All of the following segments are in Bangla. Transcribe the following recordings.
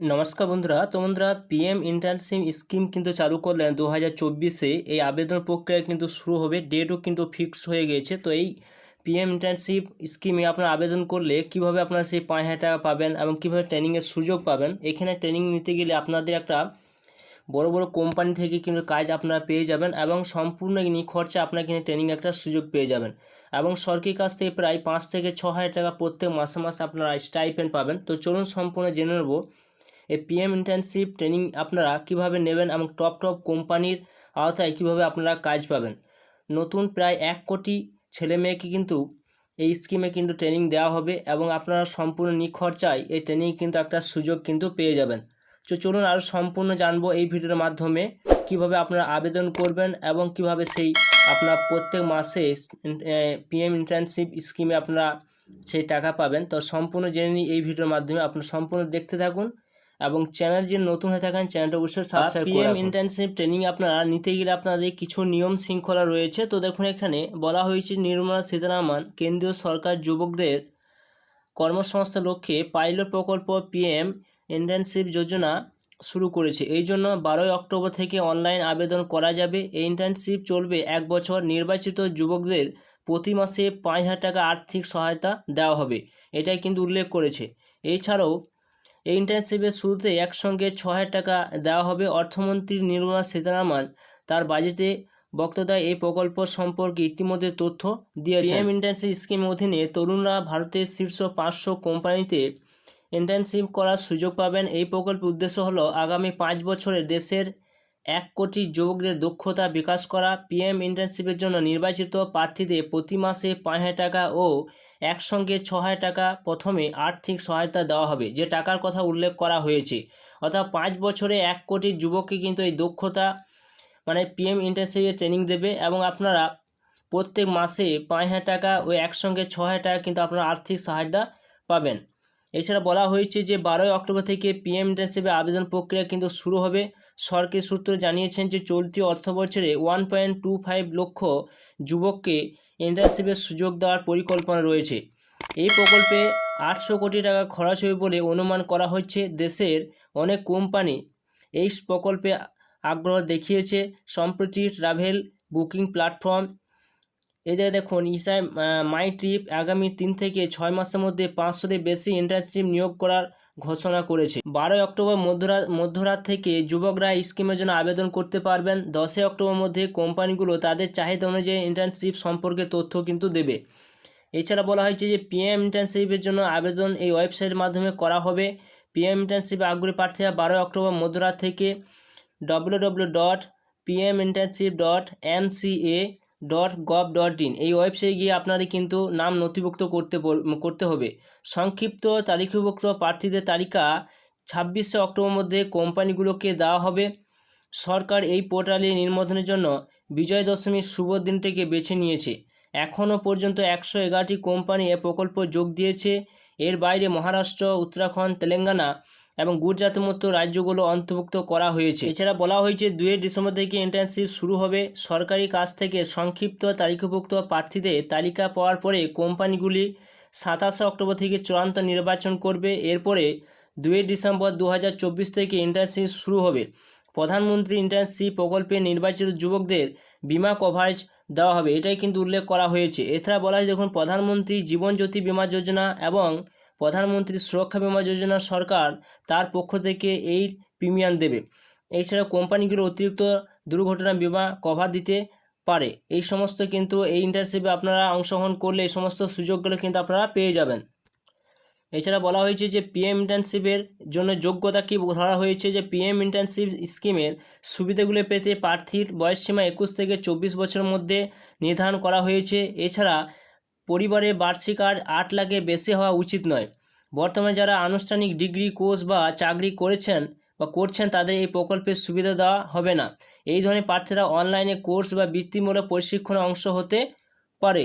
নমস্কার বন্ধুরা তো বন্ধুরা পিএম ইন্টার্নশিপ স্কিম কিন্তু চালু করলেন দু হাজার চব্বিশে এই আবেদন প্রক্রিয়া কিন্তু শুরু হবে ডেটও কিন্তু ফিক্স হয়ে গিয়েছে। তো এই পিএম ইন্টার্নশিপ স্কিমে আপনারা আবেদন করলে কীভাবে আপনারা সেই পাঁচ হাজার টাকা পাবেন এবং কীভাবে ট্রেনিংয়ের সুযোগ পাবেন, এখানে ট্রেনিং নিতে গেলে আপনাদের একটা বড় বড় কোম্পানি থেকে কিন্তু কাজ আপনারা পেয়ে যাবেন এবং সম্পূর্ণ নিখরচে আপনারা কিন্তু ট্রেনিং একটা সুযোগ পেয়ে যাবেন। এবং সরকারি কাছ থেকে প্রায় পাঁচ থেকে ছ হাজার টাকা প্রত্যেক মাসে মাসে আপনারা স্টাইপেন্ড পাবেন। তো চলুন সম্পূর্ণ জেনে নেব এই পিএম ইন্টার্নশিপ ট্রেনিং আপনারা কীভাবে নেবেন এবং টপ টপ কোম্পানির আওতায় কীভাবে আপনারা কাজ পাবেন? নতুন প্রায় এক কোটি ছেলে মেয়েকে কিন্তু এই স্কিমে কিন্তু ট্রেনিং দেওয়া হবে এবং আপনারা সম্পূর্ণ নিখরচায় এই ট্রেনিং কিন্তু একটা সুযোগ কিন্তু পেয়ে যাবেন। তো চলুন আরও সম্পূর্ণ জানব এই ভিডিওর মাধ্যমে কীভাবে আপনারা আবেদন করবেন এবং কীভাবে সেই আপনার প্রত্যেক মাসে পিএম ইন্টার্নশিপ স্কিমে আপনারা সেই টাকা পাবেন। তো সম্পূর্ণ জেনে নিই এই ভিডিওর মাধ্যমে। আপনারা সম্পূর্ণ দেখতে থাকুন। এবং চ্যানেল যে নতুন হয়ে থাকেন চ্যানেলটা অবশ্যই সাবস্ক্রাইব করে পিএম ইন্টার্নশিপ ট্রেনিং আপনারা নিতে গেলে আপনাদের কিছু নিয়ম শৃঙ্খলা রয়েছে। তো দেখুন এখানে বলা হয়েছে নির্মলা সীতারামন কেন্দ্রীয় সরকার যুবকদের কর্মসংস্থান লক্ষ্যে পাইলট প্রকল্প পিএম ইন্টার্নশিপ যোজনা শুরু করেছে। এই জন্য বারোই অক্টোবর থেকে অনলাইন আবেদন করা যাবে। এই ইন্টার্নশিপ চলবে এক বছর। নির্বাচিত যুবকদের প্রতি মাসে পাঁচ হাজার টাকা আর্থিক সহায়তা দেওয়া হবে। এটাই কিন্তু উল্লেখ করেছে। এছাড়াও এই ইন্টার্নশিপের শুরুতে একসঙ্গে ছ হাজার টাকা দেওয়া হবে অর্থমন্ত্রী নির্মলা সীতারামন। তার বাজেটে বক্তব্যে এই প্রকল্প সম্পর্কে ইতিমধ্যে তথ্য দিয়েছে পিএম ইন্টার্নশিপ স্কিমের অধীনে তরুণরা ভারতের শীর্ষ পাঁচশো কোম্পানিতে ইন্টার্নশিপ করার সুযোগ পাবেন। এই প্রকল্পের উদ্দেশ্য হলো আগামী পাঁচ বছরে দেশের এক কোটি যুবকদের দক্ষতা বিকাশ করা। পিএম ইন্টার্নশিপের জন্য নির্বাচিত প্রার্থীদের প্রতি মাসে পাঁচ হাজার টাকা ও একসঙ্গে ছ হাজার টাকা প্রথমে আর্থিক সহায়তা দেওয়া হবে, যে টাকার কথা উল্লেখ করা হয়েছে। অর্থাৎ পাঁচ বছরে এক কোটি যুবককে কিন্তু এই দক্ষতা মানে পিএম ইন্টার্নশিপে ট্রেনিং দেবে এবং আপনারা প্রত্যেক মাসে পাঁচ হাজার টাকা ও একসঙ্গে ছ হাজার টাকা কিন্তু আপনারা আর্থিক সহায়তা পাবেন। এছাড়া বলা হয়েছে যে বারোই অক্টোবর থেকে পিএম ইন্টার্নশিপে আবেদন প্রক্রিয়া কিন্তু শুরু হবে। সরকারি সূত্র জানিয়েছেন যে চলতি অর্থ বছরে ওয়ান পয়েন্ট টু ফাইভ লক্ষ যুবককে ইন্টার্নশিপের সুযোগ দেওয়ার পরিকল্পনা রয়েছে। এই প্রকল্পে আটশো কোটি টাকা খরচ হবে বলে অনুমান করা হচ্ছে দেশের অনেক কোম্পানি এই প্রকল্পে আগ্রহ দেখিয়েছে সম্প্রতি ট্রাভেল বুকিং প্ল্যাটফর্ম এদের দেখুন, ইসাই মাই ট্রিপ আগামী তিন থেকে ছয় মাসের মধ্যে পাঁচশোতে বেশি ইন্টার্নশিপ নিয়োগ করার ঘোষণা করেছে। বারোই অক্টোবর মধ্যরাত মধ্যরাত থেকে যুবকরা স্কিমের জন্য আবেদন করতে পারবেন। দশই অক্টোবর মধ্যে কোম্পানিগুলো তাদের চাহিদা অনুযায়ী ইন্টার্নশিপ সম্পর্কে তথ্য কিন্তু দেবে। এছাড়া বলা হয়েছে যে পিএম ইন্টার্নশিপের জন্য আবেদন এই ওয়েবসাইটের মাধ্যমে করা হবে। পিএম ইন্টার্নশিপে আগ্রহী প্রার্থীরা বারোই অক্টোবর মধ্যরাত থেকে W W dot PM internship dot MCA dot gov dot in এই ওয়েবসাইটে গিয়ে আপনাদের কিন্তু নাম নথিভুক্ত করতে করতে হবে। সংক্ষিপ্ত, তালিকাভুক্ত প্রার্থীদের তালিকা ছাব্বিশে অক্টোবর মধ্যে কোম্পানিগুলোকে দেওয়া হবে। সরকার এই পোর্টালে নির্মোধনের জন্য বিজয় দশমীর শুভ দিনটিকে বেছে নিয়েছে। এখনও পর্যন্ত একশো এগারোটি কোম্পানি এ প্রকল্প যোগ দিয়েছে। এর বাইরে মহারাষ্ট্র, উত্তরাখণ্ড, তেলেঙ্গানা এবং গুজরাতের মতো রাজ্যগুলো অন্তর্ভুক্ত করা হয়েছে। এছাড়া বলা হয়েছে, দুই ডিসেম্বর থেকে ইন্টার্নশিপ শুরু হবে। সরকারি কাজ থেকে সংক্ষিপ্ত তালিকাভুক্ত প্রার্থীদের তালিকা পাওয়ার পরে কোম্পানিগুলি সাতাশে অক্টোবর থেকে চূড়ান্ত নির্বাচন করবে। এরপরে দুই ডিসেম্বর দু হাজার চব্বিশ থেকে ইন্টার্নশিপ শুরু হবে। প্রধানমন্ত্রী ইন্টার্নশিপ প্রকল্পে নির্বাচিত যুবকদের বিমা কভারেজ দেওয়া হবে। এটাই কিন্তু উল্লেখ করা হয়েছে। এছাড়া বলা হয় দেখুন, প্রধানমন্ত্রী জীবন জ্যোতি বিমা যোজনা এবং প্রধানমন্ত্রী সুরক্ষা বিমা যোজনা সরকার তার পক্ষ থেকে এই প্রিমিয়াম দেবে। এছাড়া কোম্পানিগুলো অতিরিক্ত দুর্ঘটনা বিমা কভার দিতে পারে। এই সমস্ত কিন্তু এই ইন্টার্নশিপে আপনারা অংশগ্রহণ করলে এই সমস্ত সুযোগগুলো কিন্তু আপনারা পেয়ে যাবেন। এছাড়া বলা হয়েছে যে পিএম ইন্টার্নশিপের জন্য যোগ্যতা কী? ধরা হয়েছে যে পিএম ইন্টার্নশিপ স্কিমের সুবিধাগুলো পেতে প্রার্থীর বয়সসীমা একুশ থেকে চব্বিশ বছরের মধ্যে নির্ধারণ করা হয়েছে। এছাড়া পরিবারে বার্ষিক আয় আট লাখের বেশি হওয়া উচিত নয়। বর্তমানে যারা আনুষ্ঠানিক ডিগ্রি, কোর্স বা চাকরি করেছেন বা করছেন, তাদের এই প্রকল্পের সুবিধা দেওয়া হবে না। এই ধরনের প্রার্থীরা অনলাইনে কোর্স বা বৃত্তিমূলক প্রশিক্ষণে অংশ হতে পারে।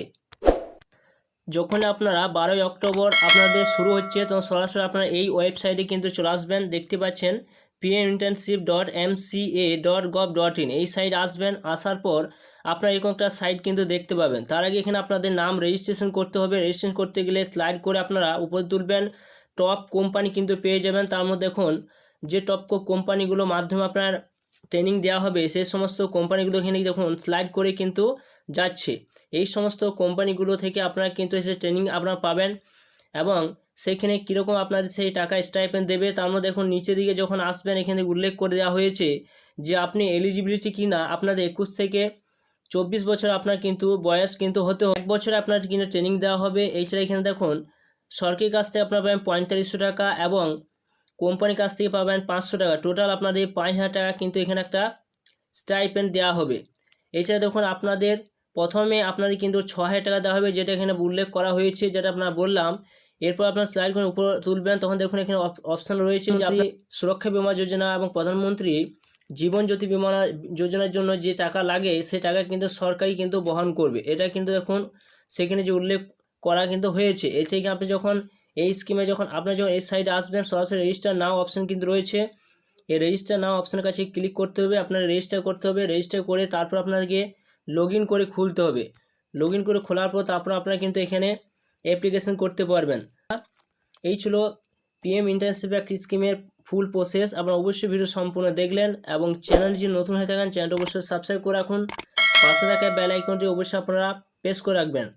যখন আপনারা বারোই অক্টোবর আপনাদের শুরু হচ্ছে, তখন সরাসরি আপনারা এই ওয়েবসাইটে কিন্তু চলে আসবেন। দেখতে পাচ্ছেন PM internship dot MCA dot gov dot in এই সাইট আসবেন, আসার পর আপনারা এরকম একটা সাইট কিন্তু দেখতে পাবেন। তার আগে এখানে আপনাদের নাম রেজিস্ট্রেশন করতে হবে। রেজিস্ট্রেশন করতে গেলে স্লাইড করে আপনারা উপরে তুলবেন। টপ কোম্পানি কিন্তু পেয়ে যাবেন। তার মধ্যে দেখুন, যে টপকো কোম্পানিগুলো মাধ্যমে আপনার ট্রেনিং দেওয়া হবে, সেই সমস্ত কোম্পানিগুলো এখানে দেখুন স্লাইড করে কিন্তু যাচ্ছে। এই সমস্ত কোম্পানিগুলো থেকে আপনারা কিন্তু এসে ট্রেনিং আপনারা পাবেন এবং সেখানে কীরকম আপনাদের সেই টাকা স্টাইপেন্ড দেবে, তার মধ্যে দেখুন নিচে দিকে যখন আসবেন, এখানে উল্লেখ করে দেওয়া হয়েছে যে আপনি এলিজিবিলিটি কি না আপনাদের একুশ থেকে চব্বিশ বছর আপনার কিন্তু বয়স কিন্তু হতে। এক বছরে আপনার কিন্তু ট্রেনিং দেওয়া হবে। এছাড়া এখানে দেখুন সরকারি কাছ থেকে আপনার পাবেন পঁয়তাল্লিশশো টাকা এবং কোম্পানির কাছ থেকে পাবেন পাঁচশো টাকা। টোটাল আপনাদের পাঁচ হাজার টাকা কিন্তু এখানে একটা স্টাইপেন্ড দেওয়া হবে। এছাড়া দেখুন আপনাদের প্রথমে আপনাদের কিন্তু ছ হাজার টাকা দেওয়া হবে যেটা এখানে উল্লেখ করা হয়েছে যেটা আপনারা বললাম। এরপর আপনার স্লাইড করে উপর তুলবেন তখন দেখুন এখানে অপশান রয়েছে যে আপনি সুরক্ষা বিমা যোজনা এবং প্রধানমন্ত্রী জীবন জ্যোতি বিমা যোজনার জন্য যে টাকা লাগে, সে টাকা কিন্তু সরকারই কিন্তু বহন করবে। এটা কিন্তু দেখুন সেখানে যে উল্লেখ করা কিন্তু হয়েছে এর থেকে আপনি যখন এই স্কিমে যখন আপনি যখন এই সাইডে আসবেন, সরাসরি রেজিস্টার নাও অপশান কিন্তু রয়েছে। এই রেজিস্টার নাও অপশানের কাছে ক্লিক করতে হবে আপনার রেজিস্টার করতে হবে। রেজিস্টার করে তারপর আপনাকে লগ করে খুলতে হবে। লগ করে খোলার পর তারপর আপনারা কিন্তু এখানে অ্যাপ্লিকেশন করতে পারবেন। এই ছিল পিএম ইন্টার্নশিপ একটি স্কিমের ফুল প্রসেস আপনারা অবশ্যই ভিডিও সম্পূর্ণ দেখলেন এবং চ্যানেল যদি নতুন হয়ে থাকেন চ্যানেলটি অবশ্যই সাবস্ক্রাইব করে রাখুন। পাশে থাকা বেল আইকনটি অবশ্যই আপনারা প্রেস করে রাখবেন।